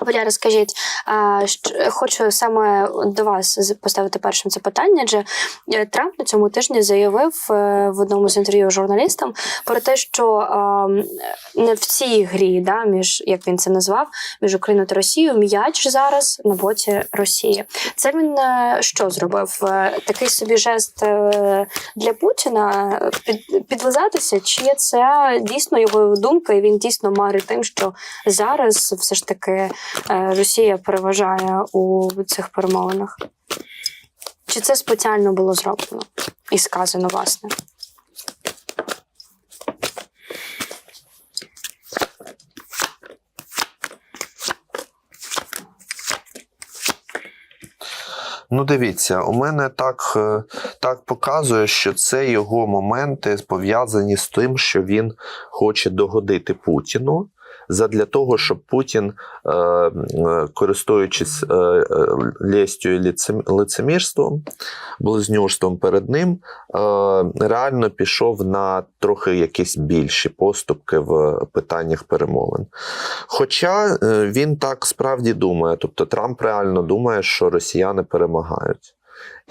Боля, розкажіть, хочу саме до вас поставити першим це питання. Адже е, Трамп на цьому тижні заявив е, в одному з інтерв'ю журналістам про те, що не в цій грі, да, між як він це назвав, між Україною та Росією, м'яч зараз на боці Росії. Це він е, що зробив? Такий собі жест для Путіна під, підлизатися, чи це дійсно його думка, і він дійсно марить тим, що зараз все ж таки Росія переважає у цих перемовинах? Чи це спеціально було зроблено і сказано, власне? Ну, дивіться, у мене так, е, так показує, що це його моменти пов'язані з тим, що він хоче догодити Путіну. Задля того, щоб Путін, е, е, користуючись е, лестю і лицемірством, близнюжством перед ним, реально пішов на трохи якісь більші поступки в питаннях перемовин. Хоча він так справді думає, тобто Трамп реально думає, що росіяни перемагають.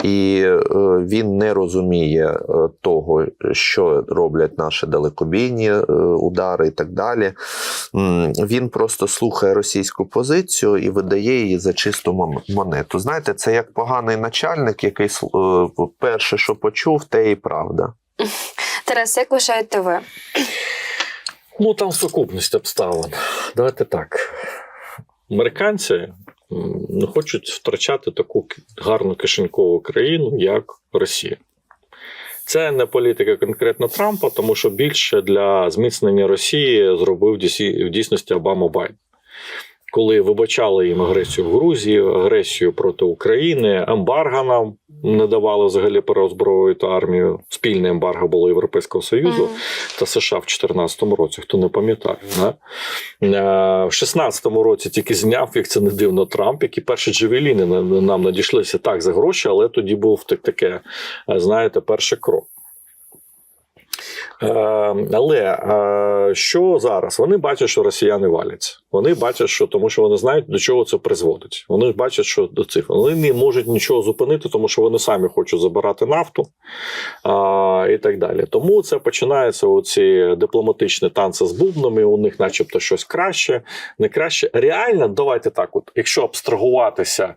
І е, він не розуміє е, того, що роблять наші далекобійні е, удари і так далі. Він просто слухає російську позицію і видає її за чисту монету. Знаєте, це як поганий начальник, який перше, що почув, те і правда. Тарас, як вважаєте ви? Ну, там сукупність обставин. Давайте так. Американці не хочуть втрачати таку гарну кишенькову країну, як Росія. Це не політика конкретно Трампа, тому що більше для зміцнення Росії зробив в дійсності Обама Байден. Коли вибачали їм агресію в Грузії, агресію проти України, ембарго нам не давали взагалі переозброювати армію. Спільне ембарго було Європейського Союзу Мгм. та США в 2014 році, хто не пам'ятає. Да? Е, В 16-му році тільки зняв, як це не дивно, Трамп, які перші джевеліни на- нам надійшлися так за гроші, але тоді був так, таке, е, знаєте, перший крок. Е, Але е, що зараз? Вони бачать, що росіяни валяться. Вони бачать, що тому що вони знають, до чого це призводить. Вони бачать, що до цих вони не можуть нічого зупинити, тому що вони самі хочуть забирати нафту а, і так далі. Тому це починається оці дипломатичні танці з бубнами. У них, начебто, щось краще, не краще. Реально, давайте так: от, якщо абстрагуватися.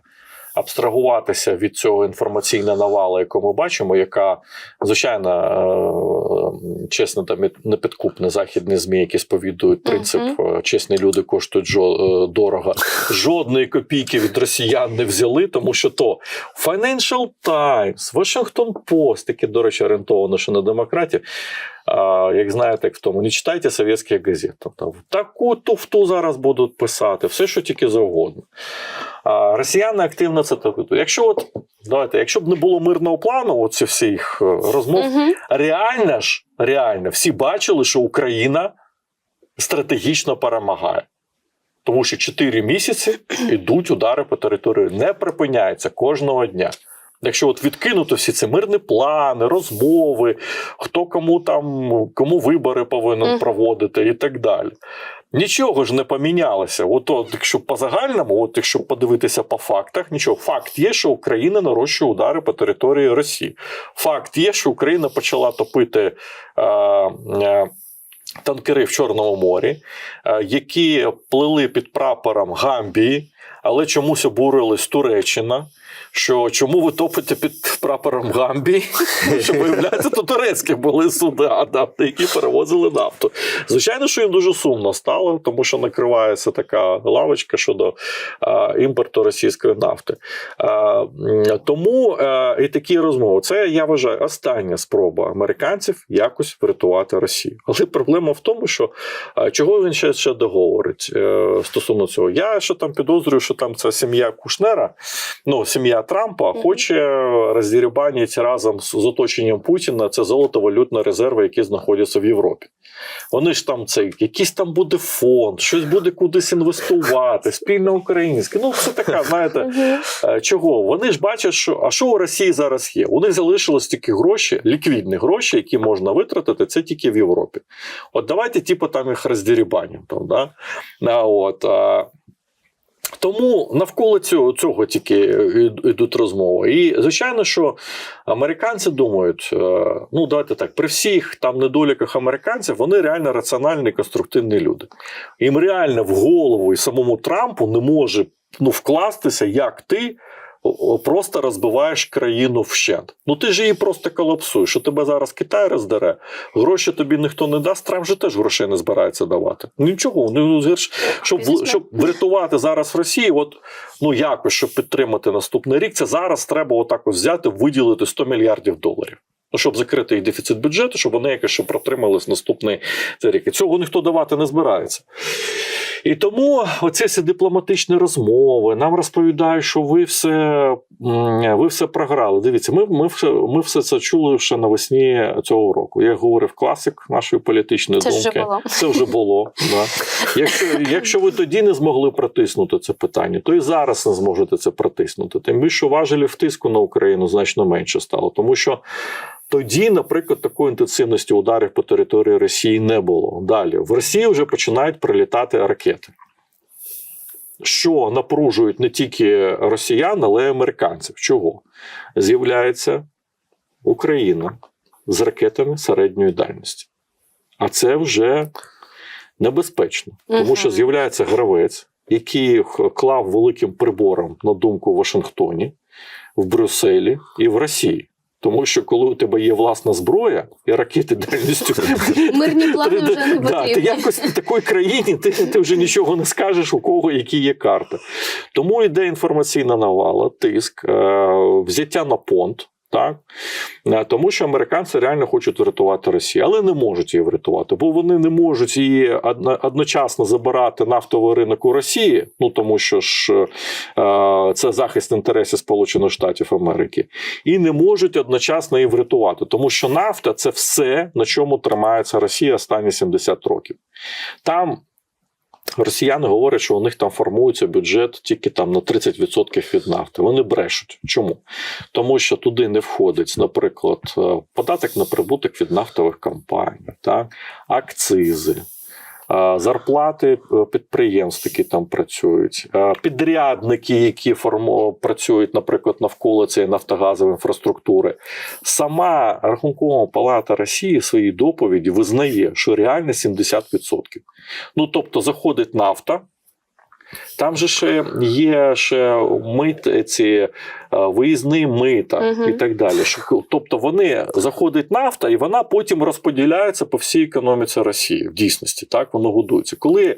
Абстрагуватися від цього інформаційного навалу, яку ми бачимо, яка звичайно е, чесно та непідкупне західні змі, які сповідують принцип е, чесні люди коштують жо- е, дорого. Жодної копійки від росіян не взяли, тому що то Financial Times, Washington Post, які, до речі, орієнтовано що на демократів. Як знаєте, як в тому, не читайте совєтських газет. Тобто, таку туфту зараз будуть писати, все, що тільки завгодно. А, росіяни активно це ведуть. Якщо от давайте, якщо б не було мирного плану, оці всіх е, розмов, Мгм. реально ж, реально, всі бачили, що Україна стратегічно перемагає. Тому що 4 місяці йдуть удари по території, не припиняються кожного дня. Якщо от відкинути всі ці мирні плани, розмови, хто кому там кому вибори повинен проводити і так далі. Нічого ж не помінялося. От, от якщо по загальному, от якщо подивитися по фактах, нічого. Факт є, що Україна нарощує удари по території Росії. Факт є, що Україна почала топити. Е, е, Танкери в Чорному морі, е, які плили під прапором Гамбії, але чомусь обурилась Туреччина. Що чому ви топите під прапором Гамбії? Що виявляється, то турецькі були суда, да, які перевозили нафту. Звичайно, що їм дуже сумно стало, тому що накривається така лавочка щодо а, імпорту російської нафти. А, тому а, і такі розмови. Це я вважаю остання спроба американців якось врятувати Росію. Але проблема в тому, що а, чого він ще, ще договорить е, стосовно цього. Я що там підозрюю, що там ця сім'я Кушнера, ну сім'я Трампа, хоче роздірібанити разом з, з оточенням Путіна це золото-валютні резерви, які знаходяться в Європі. Вони ж там це якийсь там буде фонд, щось буде кудись інвестувати, спільно українське. Ну, це така, знаєте. Е, Чого? Вони ж бачать, що а що у Росії зараз є? У них залишилось тільки гроші, ліквідні гроші, які можна витратити, це тільки в Європі. От давайте, типу, там їх роздірібанім. Там, да? А, от, а, Тому навколо цього, цього тільки йдуть розмови. І звичайно, що американці думають: е, ну давайте так, при всіх там недоліках американців вони реально раціональні, конструктивні люди. Їм реально в голову і самому Трампу не може ну, вкластися, як ти. Просто розбиваєш країну вщент. Ну ти ж її просто колапсуєш. Що тебе зараз Китай роздере, гроші тобі ніхто не дасть. Трамп же теж грошей не збирається давати. Нічого, ну гірш- щоб, щоб врятувати зараз Росію, от ну якось щоб підтримати наступний рік, це зараз треба отак ось взяти, виділити 100 мільярдів доларів. Ну, щоб закрити дефіцит бюджету, щоб вони якось ще протримались наступний цей рік. І цього ніхто давати не збирається. І тому оці всі дипломатичні розмови нам розповідають, що ви все, ви все програли. Дивіться, ми, ми, все, ми все це чули ще навесні цього року. Я говорив класик нашої політичної Це думки. вже було. Це вже було. Да. Якщо, якщо ви тоді не змогли протиснути це питання, то і зараз не зможете це протиснути. Тим більше важелів тиску на Україну значно менше стало, тому що. Тоді, наприклад, такої інтенсивності ударів по території Росії не було. Далі в Росії вже починають прилітати ракети, що напружують не тільки росіян, але й американців. Чого? З'являється Україна з ракетами середньої дальності. А це вже небезпечно, тому що з'являється гравець, який клав великим прибором на думку в Вашингтоні, в Брюсселі і в Росії. Тому що коли у тебе є власна зброя і ракети дальністю Мирні плани вже не Да, ти якось в такій країні ти, ти вже нічого не скажеш, у кого які є карти. Тому йде інформаційна навала, тиск, е, взяття на понт. Так? Е, Тому що американці реально хочуть врятувати Росію, але не можуть її врятувати, бо вони не можуть її одночасно забирати нафтовий ринок у Росії, ну тому що ж е, це захист інтересів Сполучених Штатів Америки, і не можуть одночасно її врятувати, тому що нафта це все, на чому тримається Росія останні 70 років. Там росіяни говорять, що у них там формується бюджет тільки там на 30% від нафти. Вони брешуть. Чому? Тому що туди не входить, наприклад, е, податок на прибуток від нафтових компаній, так? акцизи. Зарплати е, підприємств, які там працюють, підрядники, які форму працюють, наприклад, навколо цієї нафтогазової інфраструктури. Сама Рахункова палата Росії в своїй доповіді визнає, що реально 70%. Ну тобто заходить нафта. Там же ще є ще мит, ці е, виїзні мита угу. і так далі. Тобто вони заходить нафта, і вона потім розподіляється по всій економіці Росії. В дійсності так воно годується. Коли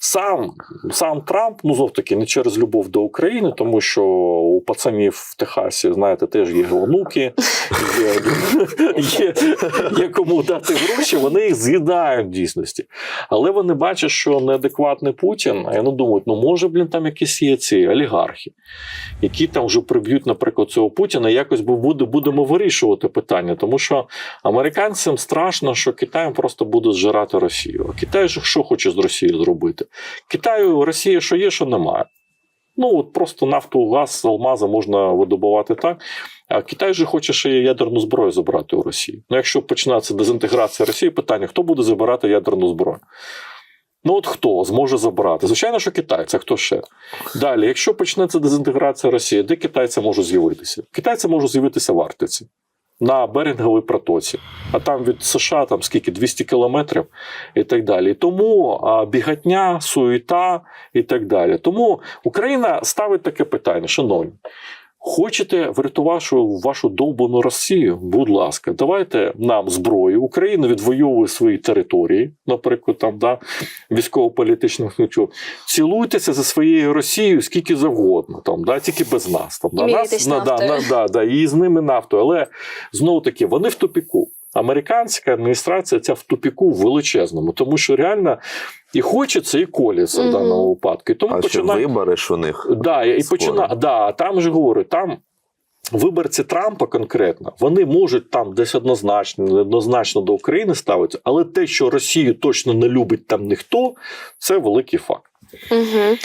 сам, сам Трамп, ну знов таки, не через любов до України, тому що у пацанів в Техасі, знаєте, теж є онуки, є, є, є кому дати гроші, вони їх з'їдають в дійсності. Але вони бачать, що неадекватний Путін, а вони думають, ну може, блін, там якісь є ці олігархи, які там вже приб'ють, наприклад, цього Путіна, і якось буде, будемо вирішувати питання. Тому що американцям страшно, що Китай просто буде зжирати Росію. А Китай що хоче з Росією зробити? Китаю Росія що є, що немає. Ну от просто нафту, газ, алмази можна видобувати так. А Китай же хоче ще ядерну зброю забрати у Росії. Ну, якщо почнеться дезінтеграція Росії, питання: хто буде забирати ядерну зброю? Ну, от хто зможе забрати? Звичайно, що китайці, а хто ще? Далі, якщо почнеться дезінтеграція Росії, де китайці можуть з'явитися? Китайці можуть з'явитися в Арктиці, на Беринговій протоці, а там від США там скільки 200 кілометрів і так далі. Тому бігатня, суєта і так далі. Тому Україна ставить таке питання, шановні. Хочете врятувати вашу, вашу довбану Росію? Будь ласка, давайте нам зброю. Україна відвоює свої території, наприклад, там да, військово-політичних ключів. Цілуйтеся за своєю Росією скільки завгодно, там, да, тільки без нас. Там, да, нас, да, на, да, да, да, і з ними нафтою. Але знову таки, вони в тупіку. Американська адміністрація ця в тупіку величезному, тому що реально і хочеться, і коліться в даному випадку. І тому А ще починає... вибори ж у них. Да, і скоро. почина... да, там же говорю, там. Виборці Трампа конкретно вони можуть там десь однозначно, неоднозначно до України ставитися, але те, що Росію точно не любить там ніхто, це великий факт. Угу.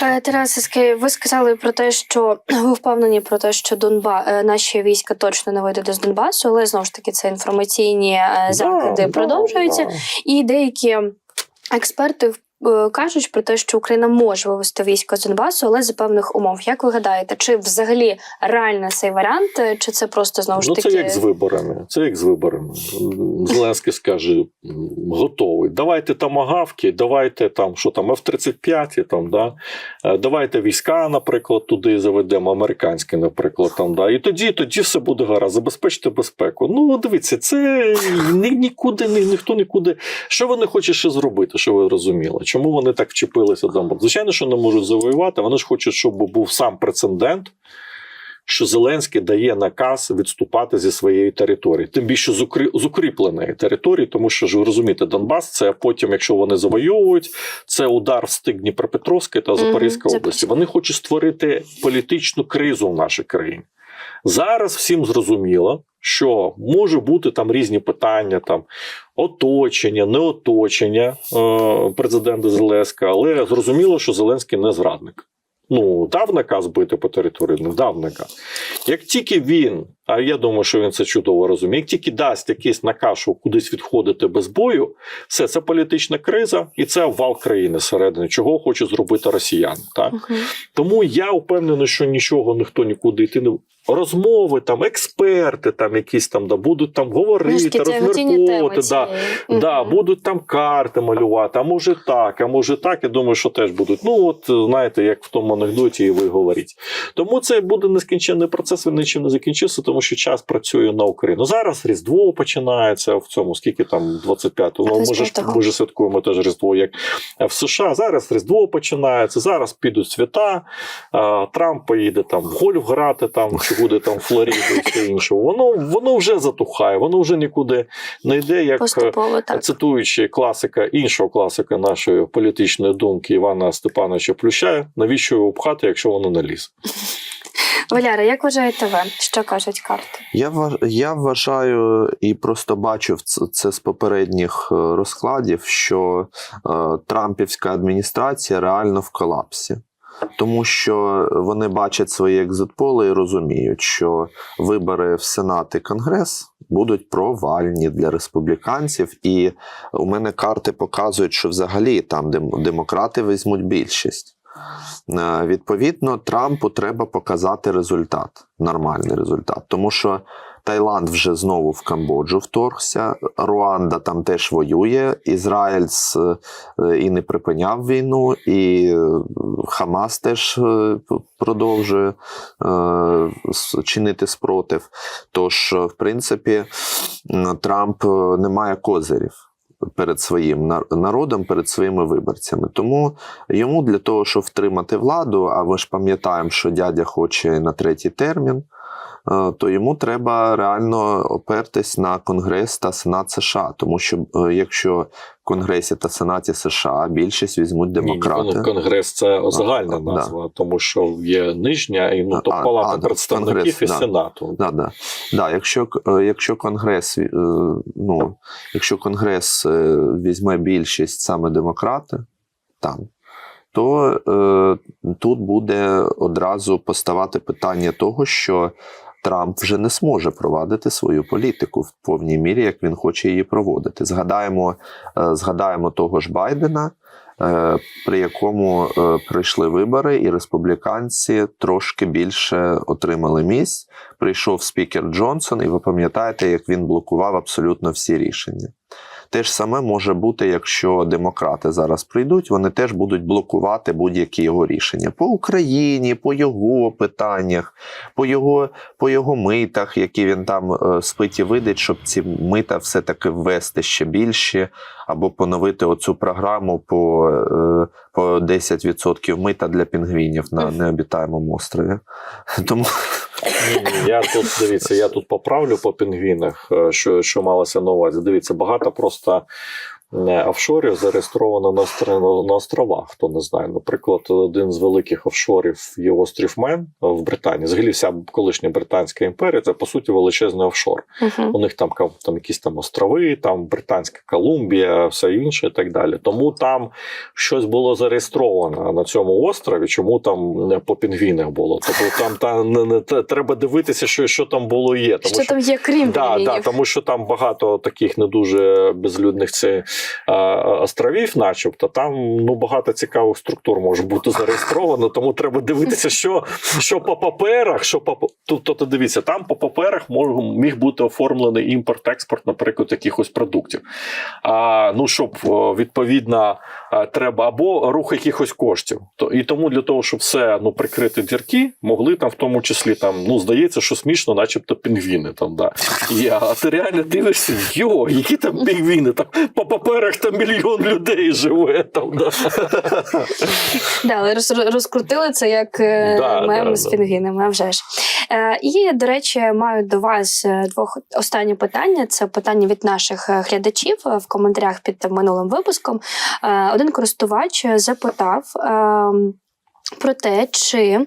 Тарасе, ски- ви сказали про те, що ви впевнені про те, що Донба е, наші війська точно не вийдуть з Донбасу, але знову ж таки це інформаційні заклади закиди Да, да, продовжуються. да. І деякі експерти е, кажуть про те, що Україна може вивести військо з Донбасу, але за певних умов. Як ви гадаєте, чи взагалі реально цей варіант, е, чи це просто знову ж Ну, таки це як з виборами. Це як з виборами. Зеленський скаже: готовий. Давайте там агавки, давайте там, що там, F-35, там, да? Е, давайте війська, наприклад, туди заведемо, американські, наприклад, там, да. І тоді, тоді все буде гаразд, забезпечте безпеку. Ну, дивіться, це ні, нікуди, ні, ніхто нікуди. Що вони хочуть ще зробити, що ви розуміли? Чому вони так вчепилися там? Звичайно, що не можуть завоювати. Вони ж хочуть, щоб був сам прецедент що Зеленський дає наказ відступати зі своєї території, тим більше з, укрі... з укріпленої території, тому що ж ви розумієте, Донбас це потім, якщо вони завоюють, це удар в стик Дніпропетровської та Запорізької Запорізька. області. Вони хочуть створити політичну кризу в нашій країні. Зараз всім зрозуміло, що може бути там різні питання, там оточення, не оточення е, президента Зеленського, але зрозуміло, що Зеленський не зрадник. Ну, дав наказ бити по території, не дав наказ. Як тільки він, а я думаю, що він це чудово розуміє, як тільки дасть якийсь наказ, що кудись відходити без бою, все це політична криза і це обвал країни всередині, чого хочуть зробити росіяни. Так? Мгм. Тому я впевнений, що нічого ніхто нікуди йти не розмови, там експерти, там якісь там да будуть там говорити, розмірковувати. Да. Да, будуть там карти малювати, а може так, а може так. Я думаю, що теж будуть. Ну, от знаєте, як в тому анекдоті, і ви говоріть. Тому це буде нескінченний процес, він нічим не закінчився, тому що час працює на Україну. Зараз Різдво починається в цьому, скільки там 25-го. Ну, 25-го. ми ж святкуємо теж Різдво, як в США. Зараз Різдво починається, зараз підуть свята. Трамп поїде там в гольф грати, там буде там в Флориду і все інше. Воно, воно вже затухає, воно вже нікуди не йде, як. е, Поступово так. Цитуючи класика іншого класика нашої політичної думки Івана Степановича Плющая, навіщо його пхати, якщо воно не ліс? Валяра, як вважаєте ви? Що кажуть карти? Я, я вважаю і просто бачив це, це з попередніх е, розкладів, що е, Трампівська адміністрація реально в колапсі. Тому що вони бачать свої екзитполи і розуміють, що вибори в Сенат і Конгрес будуть провальні для республіканців. І у мене карти показують, що взагалі там демократи візьмуть більшість. Е, Відповідно, Трампу треба показати результат, нормальний результат. Тому що Таїланд вже знову в Камбоджу вторгся, Руанда там теж воює, Ізраїль е, і не припиняв війну, і е, Хамас теж е, продовжує чинити спротив. Тож, в принципі, Трамп не має козирів. Перед своїм нар- народом, перед своїми виборцями. Тому йому для того, щоб втримати владу, а ви ж пам'ятаємо, що дядя хоче на третій термін, то йому треба реально опертись на Конгрес та Сенат США. Тому що е, якщо в Конгресі та Сенаті США більшість візьмуть демократи. Ні, ні, Конгрес це загальна А, да. назва, тому що є нижня і ну, то А, палата а, представників Конгрес, і да. Сенату. Да, да. Да, якщо, е, якщо Конгрес, е, ну, якщо Конгрес е, візьме більшість саме демократи там, то е, тут буде одразу поставати питання того, що Трамп вже не зможе провадити свою політику в повній мірі, як він хоче її проводити. Згадаємо, е, згадаємо того ж Байдена. е, При якому е, пройшли вибори, і республіканці трошки більше отримали місць. Прийшов спікер Джонсон, і ви пам'ятаєте, як він блокував абсолютно всі рішення. Те ж саме може бути, якщо демократи зараз прийдуть, вони теж будуть блокувати будь-які його рішення по Україні, по його питаннях, по його, по його митах, які він там е, спить видить, щоб ці мита все-таки ввести ще більші, або поновити оцю програму по, е, по 10% мита для пінгвінів на необітаємому острові. Тому Ні, я тут дивіться, я тут поправлю по пінгвінах, е, що, що малося на увазі. Дивіться, багато просто офшорів зареєстровано на, на островах. Хто не знає. Наприклад, один з великих офшорів є острів Мен в Британії. Взагалі, вся колишня британська імперія це по суті величезний офшор. Угу. У них там, там якісь там острови, там Британська Колумбія, все інше і так далі. Тому там щось було зареєстровано на цьому острові, чому там не по пінгвінах було. Тобто там та, не, не, треба дивитися, що, що там було і є. Тому Що там є крім Да, да, тому що там багато таких не дуже безлюдних це островів, начебто, там ну багато цікавих структур може бути зареєстровано, тому треба дивитися, що, що по паперах, що по тобто, дивіться, там по паперах мож, міг бути оформлений імпорт-експорт, наприклад, якихось продуктів. А ну щоб відповідно е, треба або рух якихось коштів. То і тому для того, щоб все ну прикрити дірки, могли там в тому числі там ну здається, що смішно, начебто пінгвіни там да є. А ти реально дивишся, йо, які там пінгвіни? Там по паперах там мільйон людей живе там. Да. Да, але роз- розкрутили це як е, Да, мем да, з да. пінгвінами, а вже ж. Е, і, до речі, маю до вас е, двох останнє питання. Це питання від наших глядачів в коментарях під минулим випуском. Е, один користувач запитав. е, Про те, чи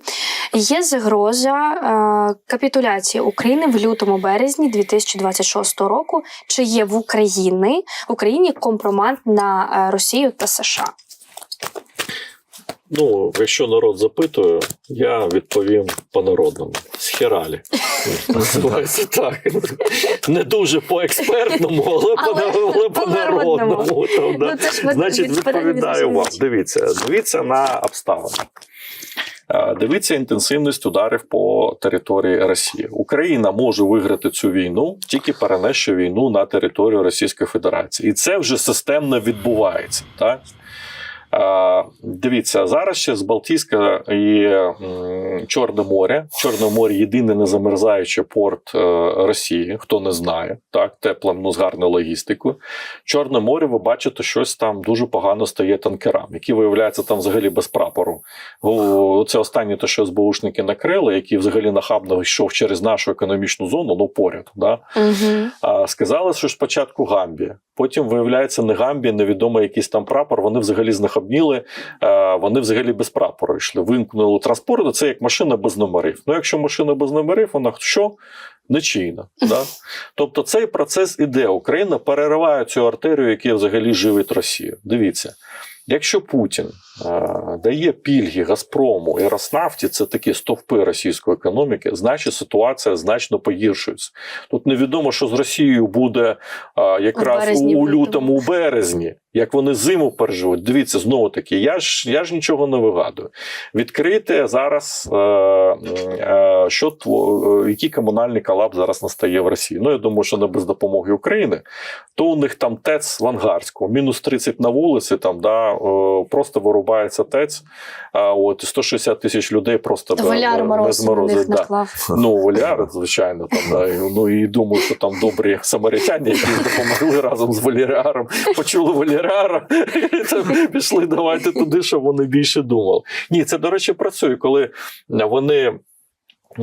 є загроза е, капітуляції України в лютому березні 2026 року, чи є в Україні в Україні компромат на е, Росію та США? Ну, якщо народ запитує, я відповім по-народному. Схералі. Називається так. Не дуже по-експертному, але, Але по- але. Там, да. Ну, Значить, відповідаю вам. Дивіться, дивіться на обставини. Е, Дивіться інтенсивність ударів по території Росії. Україна може виграти цю війну, тільки перенесши війну на територію Російської Федерації. І це вже системно відбувається. Так? Е, Дивіться, зараз ще з Балтійська і Чорне море. Чорне море єдиний незамерзаючий порт е, Росії, хто не знає, так, теплим, ну з гарною логістикою. Чорне море, ви бачите, щось там дуже погано стає танкерам, які виявляються там взагалі без прапору. Це останнє, те, що СБУшники накрили, який взагалі нахабно йшов через нашу економічну зону, ну поряд. Да? Угу. Сказали, що спочатку Гамбія. Потім виявляється, не Гамбія, невідомо якийсь там прапор. Вони взагалі знахабніли, е, вони взагалі без прапору йшли. Вимкнули транспорт. Це як машина без номерів. Ну, якщо машина без номерів, вона що? Нечійна. Да? Тобто цей процес іде. Україна перериває цю артерію, яка взагалі живить Росію. Дивіться. Якщо Путін дає пільги Газпрому і Роснафті, це такі стовпи російської економіки, значить ситуація значно погіршується. Тут невідомо, що з Росією буде якраз у, у лютому. у березні, як вони зиму переживуть. Дивіться, знову таки, я ж я ж нічого не вигадую. Відкрити зараз, е, е, що е, який комунальний колапс зараз настає в Росії. Ну я думаю, що не без допомоги України. То у них там ТЕЦ в Ангарську, мінус 30 на вулиці, там да, е, просто вирубається ТЕЦ. А от 160 тисяч людей просто Валяр бе- без морозу. Да. наклав. Ну, воляр, звичайно, там ну і думаю, що там добрі самаритяни, які допомогли разом з Валяріаром, почули Валяріара, і там пішли давайте туди, щоб вони більше думали. Ні, це до речі працює, коли вони.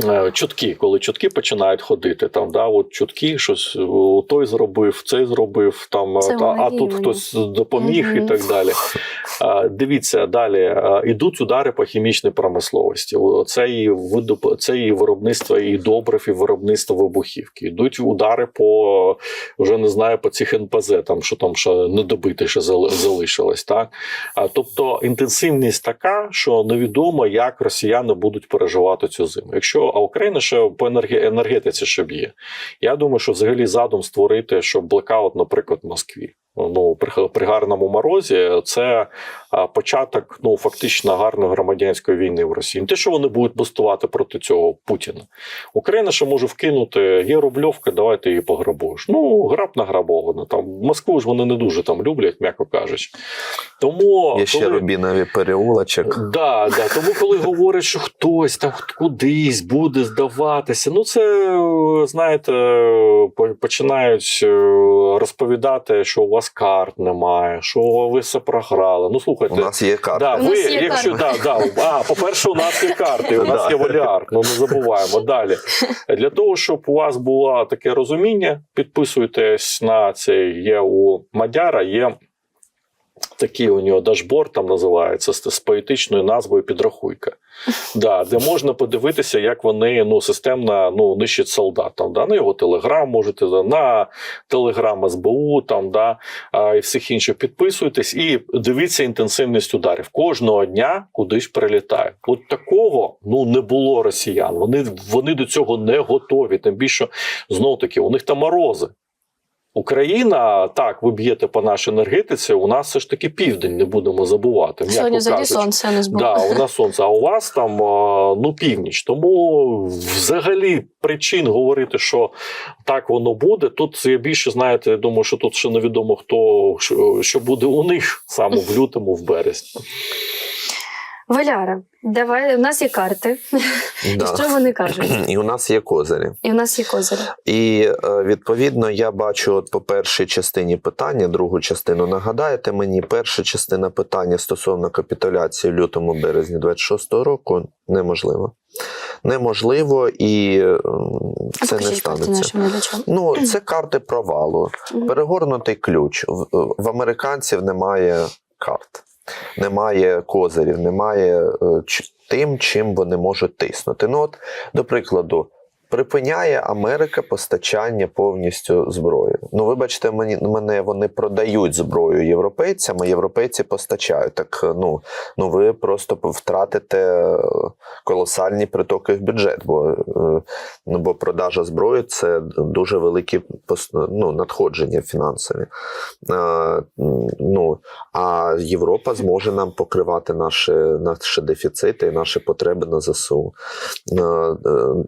Е, Чутки, коли чутки починають ходити, там да, от чутки, щось той зробив, цей зробив, там Це та, а тут хтось допоміг Мгм. і так далі. А, Дивіться далі. а, Ідуть удари по хімічній промисловості. Це і видоб... це і виробництво і добрив, і виробництво вибухівки. Йдуть удари по вже не знаю по цих НПЗ, там що там ще недобите ще зал- залишилось. Так а тобто інтенсивність така, що невідомо, як росіяни будуть переживати цю зиму. Якщо а Україна ще по енергетиці ще б'є. Я думаю, що взагалі задум створити, щоб блекаут, наприклад, в Москві. Ну, при, при гарному морозі це початок ну фактично гарної громадянської війни в Росії. Не те, що вони будуть бастувати проти цього Путіна. Україна ще може вкинути, є рубльовка, давайте її пограбуєш. Ну, граб награбовано. Там Москву ж вони не дуже там люблять, м'яко кажучи. Тому Є ще коли- Рубінові переулочок. Да, да. Тому, коли говорять, що хтось там кудись буде здаватися, ну це знаєте, починають е, розповідати, що у вас карт немає, що ви все програли. Ну слухайте. У нас є карта. Да, ви, нас є якщо да, да, а, по-перше, у нас є карти, у нас Да. є валіар, ну не забуваємо. Далі. Для того, щоб у вас було таке розуміння, підписуйтесь на цей є у Мадяра, є такий у нього дашборд там називається з, з поетичною назвою Підрахуйка. Да, де можна подивитися, як вони ну, системно ну, нищать солдат. Там, да, на його телеграм можете, на телеграм СБУ, там, да, а, і всіх інших підписуйтесь і дивіться інтенсивність ударів. Кожного дня кудись прилітає. От такого ну, не було росіян. Вони, вони до цього не готові. Тим більше, знов таки, у них там морози. Україна, так, ви б'єте по нашій енергетиці. У нас все ж таки південь, не будемо забувати. Сьогодні взагалі сонце не збуло. Да, у нас сонце, а у вас там ну північ. Тому взагалі причин говорити, що так воно буде. Тут я більше знаєте, я думаю, що тут ще невідомо хто що буде у них саме в лютому, в березні. Валяра, давай у нас є карти. Да. Що вони кажуть? І у нас є козирі. І в нас є козирі. І е, відповідно я бачу, от по першій частині питання, другу частину нагадаєте мені, перша частина питання стосовно капітуляції в лютому березні 26-го року неможливо. Неможливо і А це не покажіть карти станеться. нашим глядачам. Ну, це карти провалу. Мгм. Перегорнутий ключ. В, в американців немає карт, немає козирів, немає е, тим, чим вони можуть тиснути. Ну, от, до прикладу, припиняє Америка постачання повністю зброї. Ну, вибачте, мені мене вони продають зброю європейцям, а європейці постачають. Так ну, ну ви просто втратите е, колосальні притоки в бюджет, бо, е, ну, бо продажа зброї це дуже великі ну, надходження фінансові. Е, Ну, а Європа зможе нам покривати наші, наші дефіцити і наші потреби на ЗСУ.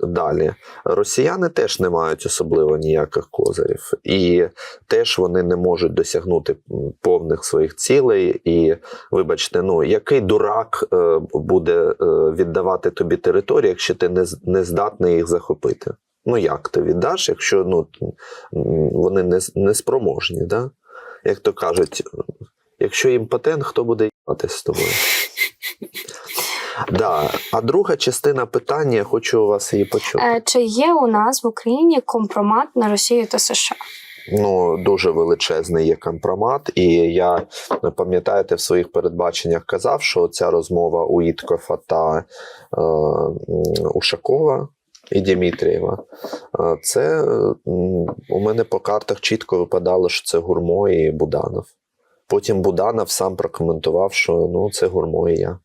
Далі. Росіяни теж не мають особливо ніяких козирів, і теж вони не можуть досягнути повних своїх цілей. І, вибачте, ну який дурак е, буде е, віддавати тобі територію, якщо ти не, не здатний їх захопити? Ну як ти віддаш, якщо ну, вони не, не спроможні, да? як то кажуть, якщо імпотент, хто буде їбатись з тобою? Да. А друга частина питання, я хочу у вас її почути. Е, Чи є у нас в Україні компромат на Росію та США? Ну, дуже величезний є компромат, і я пам'ятаєте, в своїх передбаченнях казав, що ця розмова у Іткофа та е, Ушакова і Дімітрієва. е, Це у мене по картах чітко випадало, що це Гурмо і Буданов. Потім Буданов сам прокоментував, що ну, це Гурмо і я.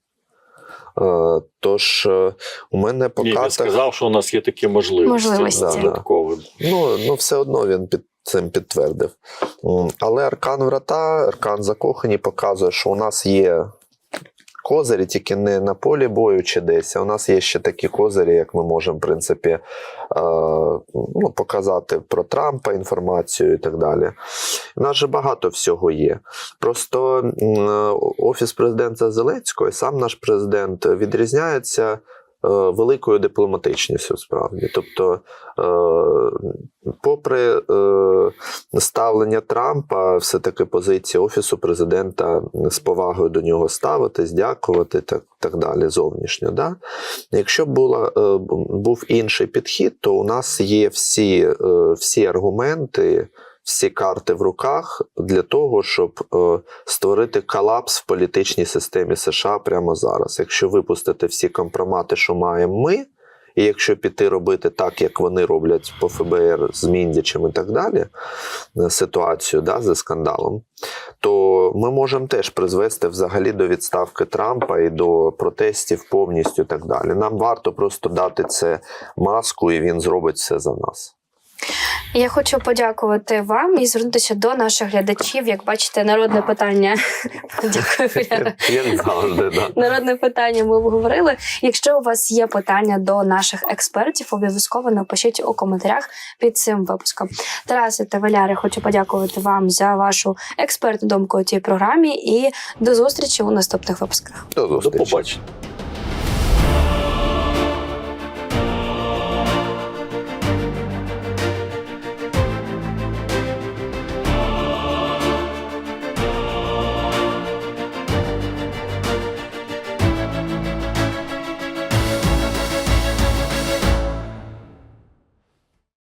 Е, Тож е, у мене по Ні, картах. сказав, що у нас є такі можливості. Можливості. Да, да. Ну, ну все одно він під цим підтвердив. Але аркан врата, аркан закохані показує, що у нас є козирі, тільки не на полі бою чи десь. А у нас є ще такі козирі, як ми можемо, в принципі, е, ну, показати про Трампа інформацію і так далі. У нас же багато всього є. Просто е, офіс президента Зеленського і сам наш президент відрізняється великою дипломатичністю справді. Тобто, е, попри е, ставлення Трампа, все-таки позиція Офісу президента з повагою до нього ставитись, дякувати так, так далі зовнішньо. Да? Якщо була, е, був інший підхід, то у нас є всі, е, всі аргументи. Всі карти в руках для того, щоб е, створити колапс в політичній системі США прямо зараз. Якщо випустити всі компромати, що маємо ми, і якщо піти робити так, як вони роблять по ФБР з Міндічем і так далі, е, ситуацію да, зі скандалом, то ми можемо теж призвести взагалі до відставки Трампа і до протестів повністю і так далі. Нам варто просто дати це маску, і він зробить все за нас. Я хочу подякувати вам і звернутися до наших глядачів. Як бачите, народне питання. Дякую. Народне питання ми обговорили. Якщо у вас є питання до наших експертів, обов'язково напишіть у коментарях під цим випуском. Тарасе та Валяри, хочу подякувати вам за вашу експертну думку у цій програмі і до зустрічі у наступних випусках. До До побачення.